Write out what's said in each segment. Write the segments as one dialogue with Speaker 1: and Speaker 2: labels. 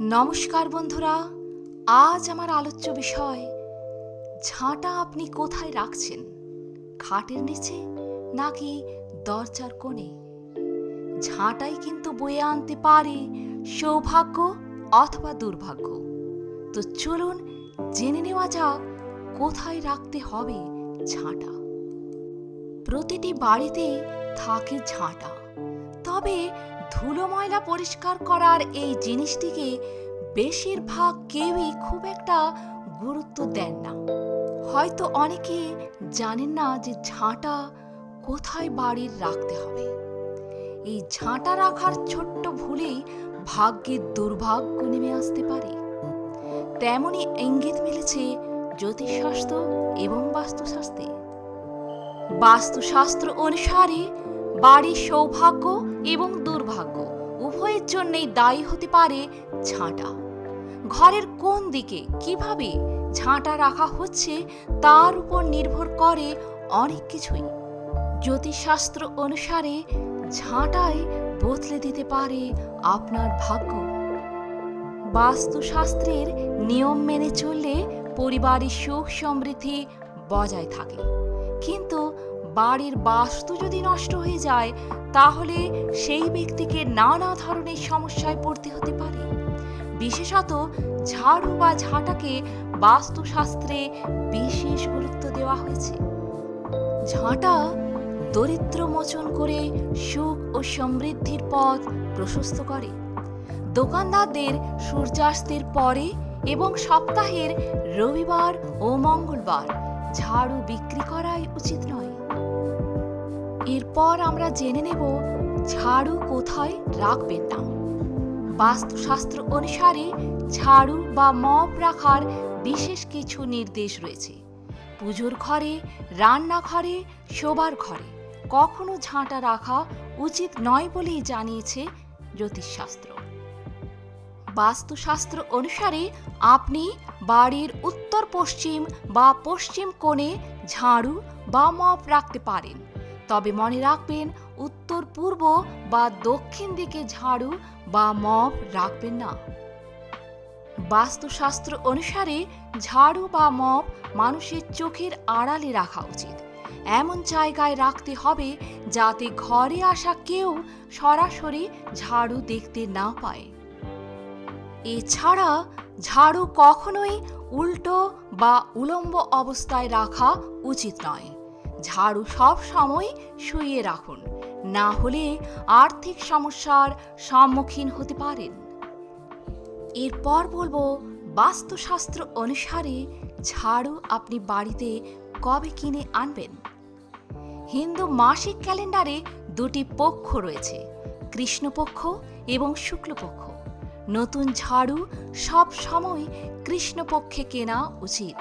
Speaker 1: নমস্কার বন্ধুরা, আজ আমার আলোচ্য বিষয়, ঝাঁটা আপনি কোথায় রাখছেন? খাটের নিচে নাকি দরজার কোণে? ঝাঁটাই কিন্তু বয়ে আনতে পারে সৌভাগ্য অথবা দুর্ভাগ্য। তো চলুন জেনে নেওয়া যাক কোথায় রাখতে হবে ঝাঁটা। প্রতিটি বাড়িতে থাকে ঝাঁটা। তবে ধুলো ময়লা পরিষ্কার করার এই জিনিসটিকে বেশিরভাগ কেউই খুব একটা গুরুত্ব দেন না। হয়তো অনেকে জানেন না যে ঝাঁটা কোথায় বাড়ির রাখতে হবে। এই ঝাঁটা রাখার ছোট্ট ভুলেই ভাগ্যের দুর্ভাগ্য নেমে আসতে পারে। তেমনই ইঙ্গিত মিলেছে জ্যোতিষশাস্ত্র এবং বাস্তুশাস্ত্রে। বাস্তুশাস্ত্র অনুসারে বাড়ির সৌভাগ্য এবং দুর্ভাগ্য উভয়ের জন্যই দায়ী হতে পারে ঝাঁটা। ঘরের কোন দিকে কীভাবে ঝাঁটা রাখা হচ্ছে তার উপর নির্ভর করে অনেক কিছুই। জ্যোতিষশাস্ত্র অনুসারে ঝাঁটায় বদলে দিতে পারে আপনার ভাগ্য। বাস্তুশাস্ত্রের নিয়ম মেনে চললে পরিবারের সুখ সমৃদ্ধি বজায় থাকে। কিন্তু বাড়ির বাস্তু যদি নষ্ট হয়ে যায়, তাহলে সেই ব্যক্তিকে নানা ধরনের সমস্যায় পড়তে হতে পারে। বিশেষত ঝাড়ু বা ঝাঁটাকে বাস্তুশাস্ত্রে বিশেষ গুরুত্ব দেওয়া হয়েছে। ঝাঁটা দরিদ্র মোচন করে সুখ ও সমৃদ্ধির পথ প্রশস্ত করে। দোকানদারদের সূর্যাস্তের পরে এবং সপ্তাহের রবিবার ও মঙ্গলবার ঝাড়ু বিক্রি করাই উচিত নয়। এরপর আমরা জেনে নেব ঝাড়ু কোথায় রাখবেন না। বাস্তুশাস্ত্র অনুসারে ঝাড়ু বা মপ রাখার বিশেষ কিছু নির্দেশ রয়েছে। পুজোর ঘরে, রান্নাঘরে, শোবার ঘরে কখনো ঝাঁটা রাখা উচিত নয় বলেই জানিয়েছে জ্যোতিষশাস্ত্র। বাস্তুশাস্ত্র অনুসারে আপনি বাড়ির উত্তর পশ্চিম বা পশ্চিম কোণে ঝাড়ু বা মপ রাখতে পারেন। তবে মনে রাখবেন, উত্তর পূর্ব বা দক্ষিণ দিকে ঝাড়ু বা মপ রাখবেন না। বাস্তুশাস্ত্র অনুসারে ঝাড়ু বা মপ মানুষের চোখের আড়ালে রাখা উচিত। এমন জায়গায় রাখতে হবে যাতে ঘরে আসা কেউ সরাসরি ঝাড়ু দেখতে না পায়। এছাড়া ঝাড়ু কখনোই উল্টো বা উলম্ব অবস্থায় রাখা উচিত নয়। ঝাড়ু সব সময় শুয়ে রাখুন, না হলে আর্থিক সমস্যার সম্মুখীন হতে পারেন। এরপর বলব, বাস্তুশাস্ত্র অনুসারে ঝাড়ু আপনি বাড়িতে কবে কিনে আনবেন? হিন্দু মাসিক ক্যালেন্ডারে দুটি পক্ষ রয়েছে, কৃষ্ণপক্ষ এবং শুক্লপক্ষ। নতুন ঝাড়ু সব সময় কৃষ্ণপক্ষে কেনা উচিত।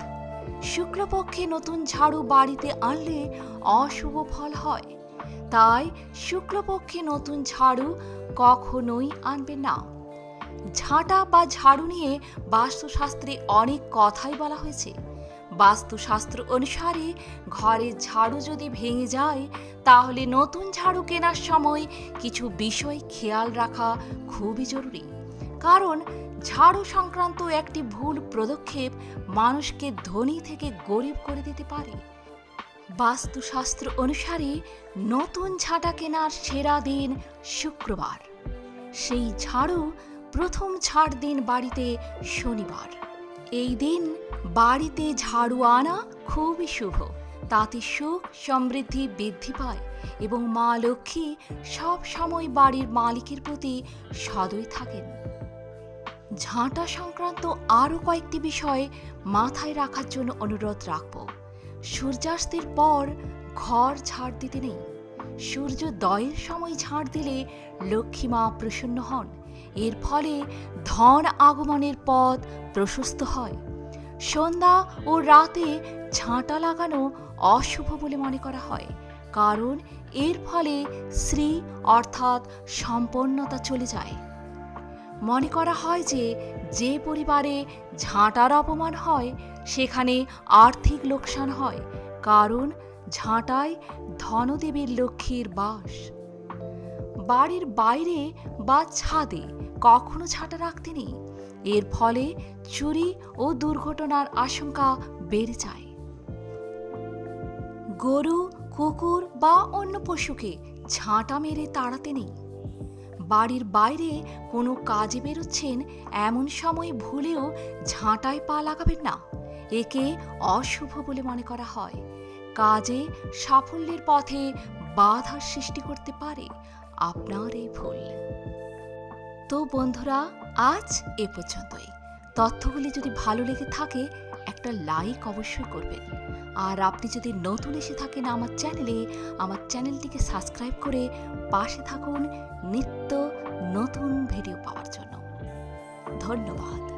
Speaker 1: শুক্লপক্ষে নতুন ঝাড়ু বাড়িতে আনলে অশুভ ফল হয়। তাই শুক্লপক্ষে নতুন ঝাড়ু কখনোই আনবেন না। ঝাঁটা বা ঝাড়ু নিয়ে বাস্তুশাস্ত্রে অনেক কথাই বলা হয়েছে। বাস্তুশাস্ত্র অনুসারে ঘরের ঝাড়ু যদি ভেঙে যায়, তাহলে নতুন ঝাড়ু কেনার সময় কিছু বিষয় খেয়াল রাখা খুবই জরুরি। কারণ ঝাড়ু সংক্রান্ত একটি ভুল পদক্ষেপ মানুষকে ধনী থেকে গরিব করে দিতে পারে। বাস্তুশাস্ত্র অনুসারে নতুন ঝাঁটা কেনার সেরা দিন শুক্রবার। সেই ঝাড়ু প্রথম ছাড় দিন বাড়িতে শনিবার। এই দিন বাড়িতে ঝাড়ু আনা খুবই শুভ। তাতে সুখ সমৃদ্ধি বৃদ্ধি পায় এবং মা লক্ষ্মী সব সময় বাড়ির মালিকের প্রতি সদয় থাকেন। ঝাঁটা সংক্রান্ত আরও কয়েকটি বিষয় মাথায় রাখার জন্য অনুরোধ রাখব। সূর্যাস্তের পর ঘর ঝাড় দিতে নেই। সূর্যোদয়ের সময় ঝাড় দিলে লক্ষ্মীমা প্রসন্ন হন। এর ফলে ধন আগমনের পথ প্রশস্ত হয়। সন্ধ্যা ও রাতে ঝাঁটা লাগানো অশুভ বলে মনে করা হয়। কারণ এর ফলে শ্রী অর্থাৎ সম্পন্নতা চলে যায়। মনে করা হয় যে যে পরিবারে ঝাঁটার অপমান হয়, সেখানে আর্থিক লোকসান হয়, কারণ ঝাঁটায় ধনদেবীর লক্ষ্মীর বাস। বাড়ির বাইরে বা ছাদে কখনো ছাটা রাখতে নেই, এর ফলে চুরি ও দুর্ঘটনার আশঙ্কা বেড়ে যায়। গরু, কুকুর বা অন্য পশুকে ঝাঁটা মেরে তাড়াতে নেই। বাড়ির বাইরে কোনো কাজে বেরোচ্ছেন এমন সময় ভুলেও ঝাঁটায় পা লাগাবেন না। একে অশুভ বলে মনে করা হয়। কাজে সাফল্যের পথে বাধার সৃষ্টি করতে পারে আপনার এই ভুল। তো বন্ধুরা, আজ এ পর্যন্তই। তথ্যগুলি যদি ভালো লেগে থাকে একটা লাইক অবশ্যই করবেন। আর আপনি যদি নতুন এসে থাকেন আমার চ্যানেলে, আমার চ্যানেলটিকে সাবস্ক্রাইব করে পাশে থাকুন নিত্য নতুন ভিডিও পাওয়ার জন্য। ধন্যবাদ।